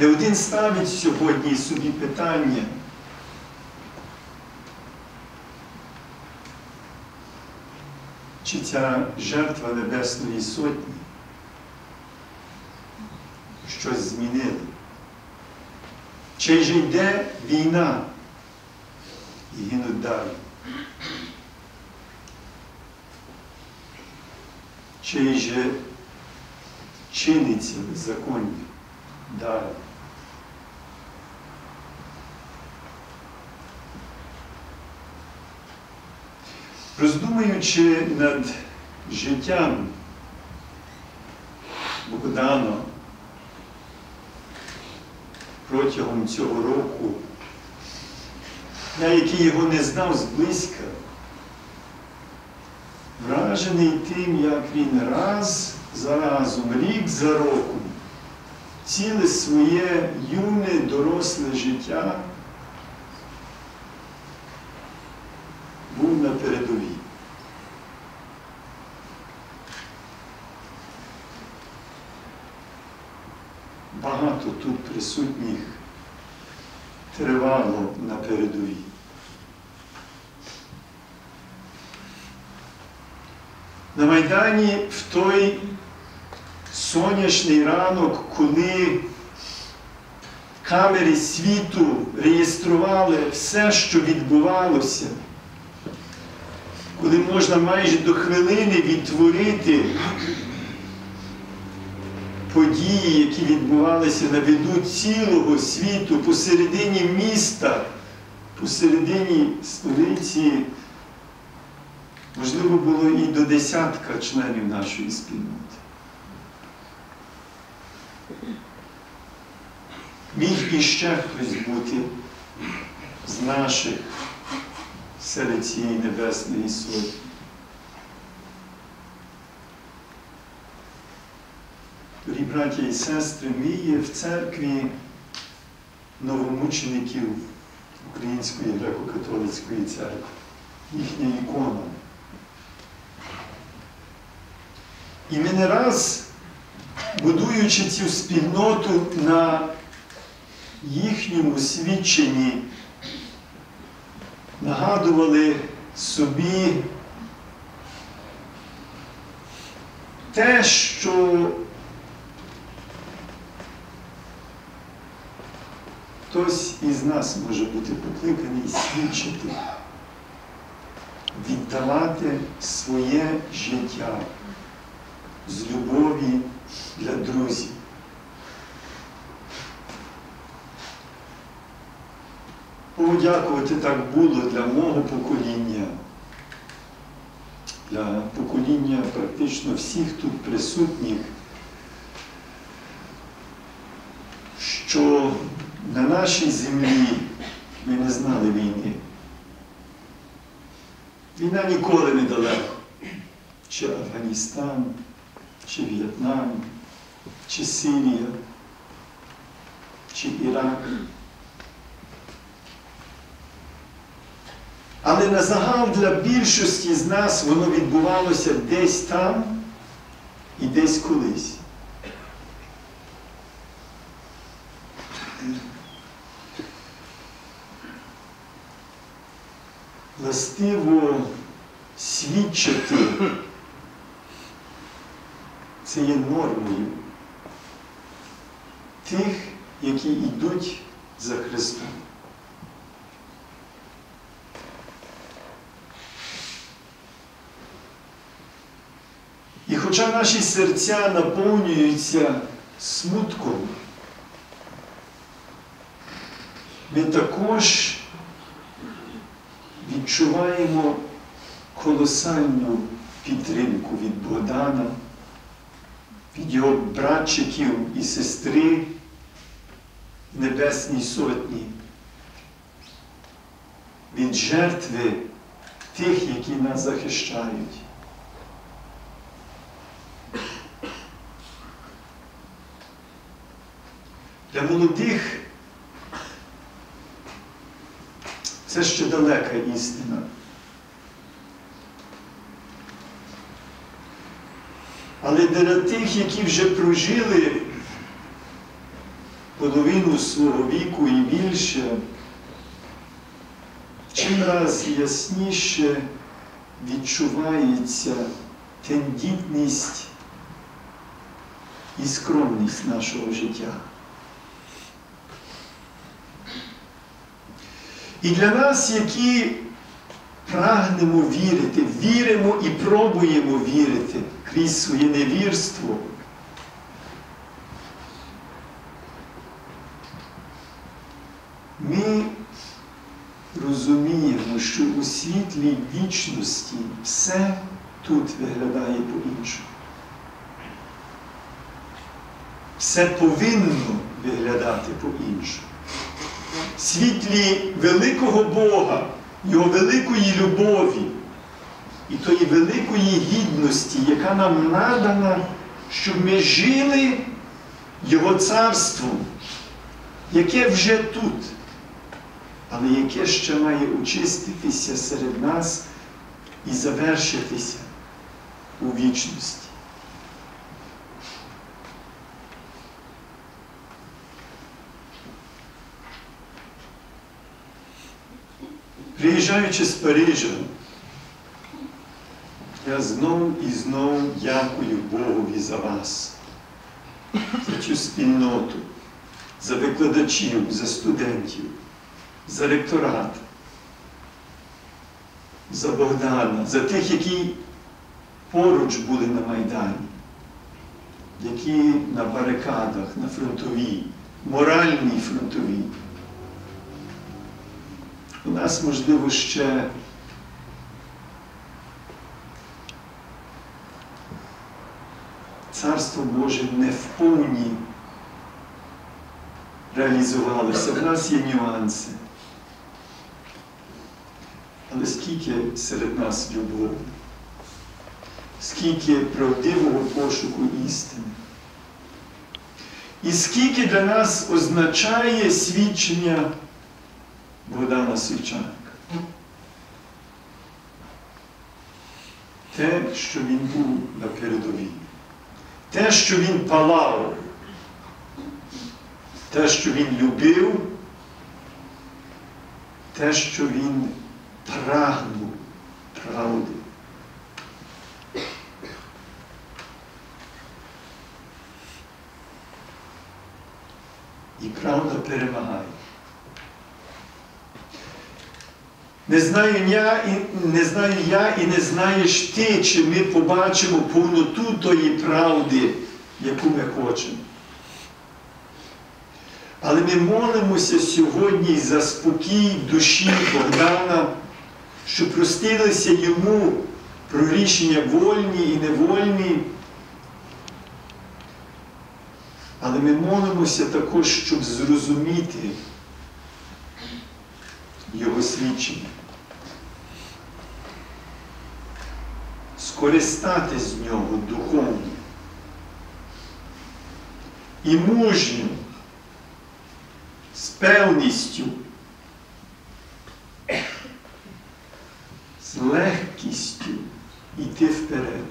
Не один ставить сьогодні собі питання. Чи ця жертва Небесної Сотні щось змінила? Чи ж йде війна і гинуть далі? Чи же чиниться беззаконня далі? Роздумуючи над життям Богдана протягом цього року, я, який його не знав зблизька, вражений тим, як він раз за разом, рік за роком, ціле своє юне доросле життя був на передовій. Багато тут присутніх тривало на передовій. На Майдані в той сонячний ранок, коли камери світу реєстрували все, що відбувалося, коли можна майже до хвилини відтворити події, які відбувалися на виду цілого світу, посередині міста, посередині столиці, можливо, було і до десятка членів нашої спільноти. Міг іще хтось бути з наших серед цієї небесної сотні. Браті і сестри, ми є в церкві новомучеників Української греко-католицької церкви, їхня ікона. І ми не раз, будуючи цю спільноту на їхньому свідченні, нагадували собі те, що хтось із нас може бути покликаний свідчити, віддавати своє життя з любові для друзів. Подякувати так було для мого покоління, для покоління практично всіх тут присутніх, що на нашій землі ми не знали війни. Війна ніколи не далеко. Чи Афганістан, чи В'єтнам, чи Сирія, чи Ірак. Але на загал для більшості з нас воно відбувалося десь там і десь колись. Властиво свідчити це є нормою тих, які йдуть за Христом. І хоча наші серця наповнюються смутком, ми також відчуваємо колосальну підтримку від Богдана, від його братчиків і сестри в Небесній Сотні, від жертви тих, які нас захищають. Для молодих це ще далека істина. Але для тих, які вже прожили половину свого віку і більше, чим раз ясніше відчувається тендітність і скромність нашого життя. І для нас, які прагнемо вірити, віримо і пробуємо вірити крізь своє невірство. Ми розуміємо, що у світлі вічності все тут виглядає по-іншому. Все повинно виглядати по-іншому. Світлі великого Бога, Його великої любові і тої великої гідності, яка нам надана, щоб ми жили Його царством, яке вже тут, але яке ще має очиститися серед нас і завершитися у вічності. Приїжджаючи з Парижа, я знов і знов дякую Богові за вас, за цю спільноту, за викладачів, за студентів, за ректорат, за Богдана, за тих, які поруч були на Майдані, які на барикадах, на фронтовій, моральній фронтовій. У нас, можливо, ще Царство Боже не в повні реалізувалося. В нас є нюанси. Але скільки серед нас любові, скільки правдивого пошуку істини. І скільки для нас означає свідчення Богдана Свічанка. Те, що він був на передовій, те, що він палав, те, що він любив, те, що він прагнув правди. І правда перемагає. Не знаю я і не знаю я і не знаєш ти, чи ми побачимо повноту тої правди, яку ми хочемо. Але ми молимося сьогодні за спокій душі Богдана, що простилися йому про рішення вольні і невольні. Але ми молимося також, щоб зрозуміти його свідчення. Скористати з нього духовно і мужньо, з певністю, з легкістю йти вперед.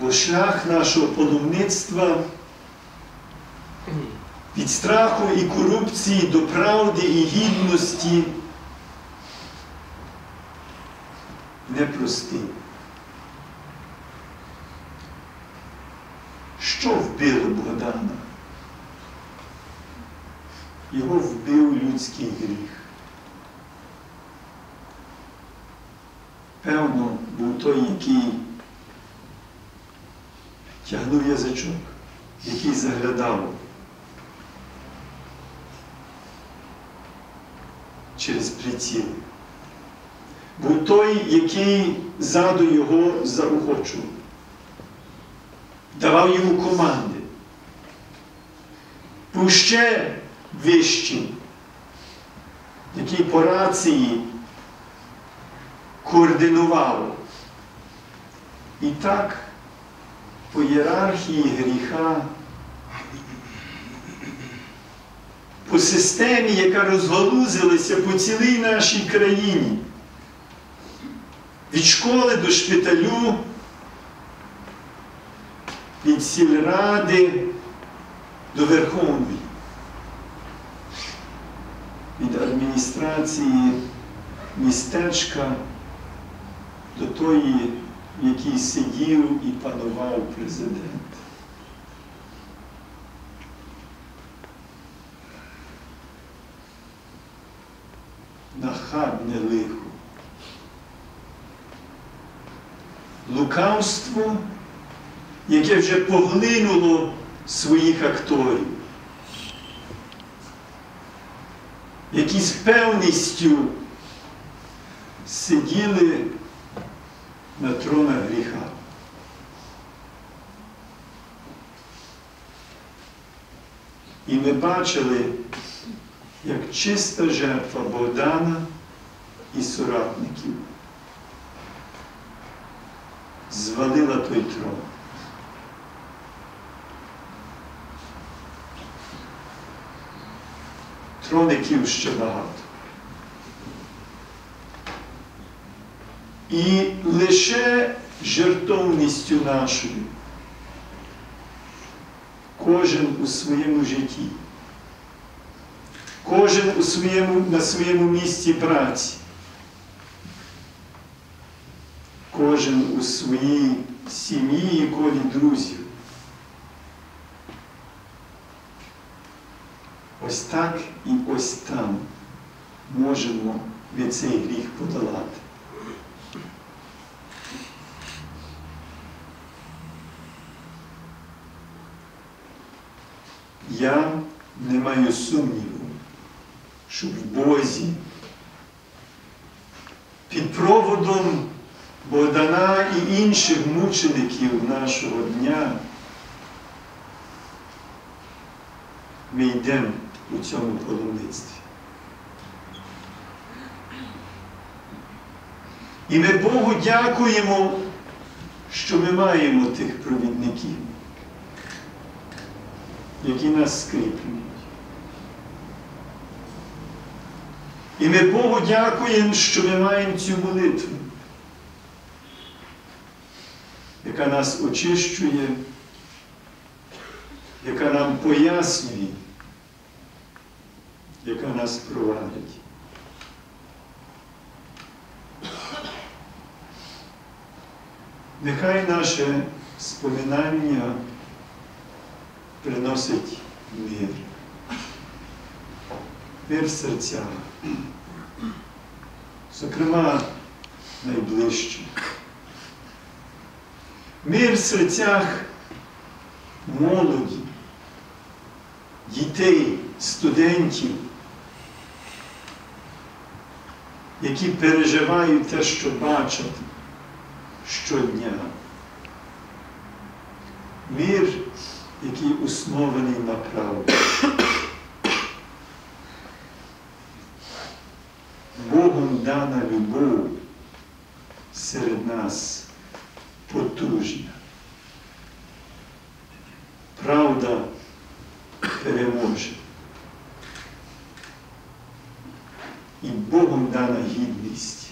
Бо шлях нашого паломництва від страху і корупції до правди і гідності непростий. Що вбило Богдана? Його вбив людський гріх. Певно, був той, який тягнув язичок, який заглядав через приціл. Той, який ззаду його заохочував, давав йому команди. Був ще вищий, який по рації координував. І так по ієрархії гріха, по системі, яка розгалузилася по цілій нашій країні, школи до шпиталю, від сільради до Верховної, від адміністрації містечка до тої, в якій сидів і панував президент. Нахабне лихо. Лукавство, яке вже поглинуло своїх акторів, які з певністю сиділи на тронах гріха. І ми бачили, як чиста жертва Богдана і соратників звалила той трон. Троників ще багато. І лише жертовністю нашою кожен у своєму житті, кожен у своєму, на своєму місці праці, кожен у своїй сім'ї і колі друзів. Ось так і ось там можемо від цей гріх подолати. Я не маю сумніву, що в Бозі під проводом Богдана і інших мучеників нашого дня ми йдемо у цьому паломництві. І ми Богу дякуємо, що ми маємо тих провідників, які нас скріплюють. І ми Богу дякуємо, що ми маємо цю молитву, яка нас очищує, яка нам пояснює, яка нас провадить. Нехай наше споминання приносить мир. Мир в серцях. Зокрема, найближче. Мир в серцях молоді, дітей, студентів, які переживають те, що бачать щодня. Мир, який оснований на правді. Богом дана любов серед нас потужна. Правда переможе. І Богом дана гідність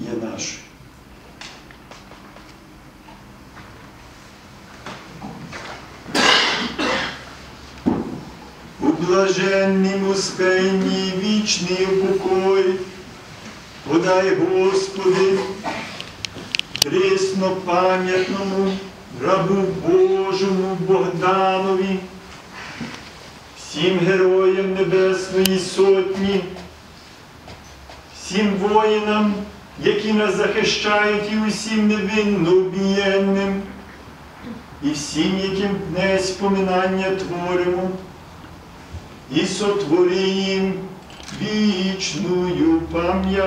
є нашою. У блаженнім успенні вічний упокой, подай, Господи, присно пам'ятному рабу Божому Богданові, всім героям Небесної Сотні, всім воїнам, які нас захищають, і усім невинно убієнним, і всім, яким днес поминання творимо, і сотвори їм вічную пам'ять.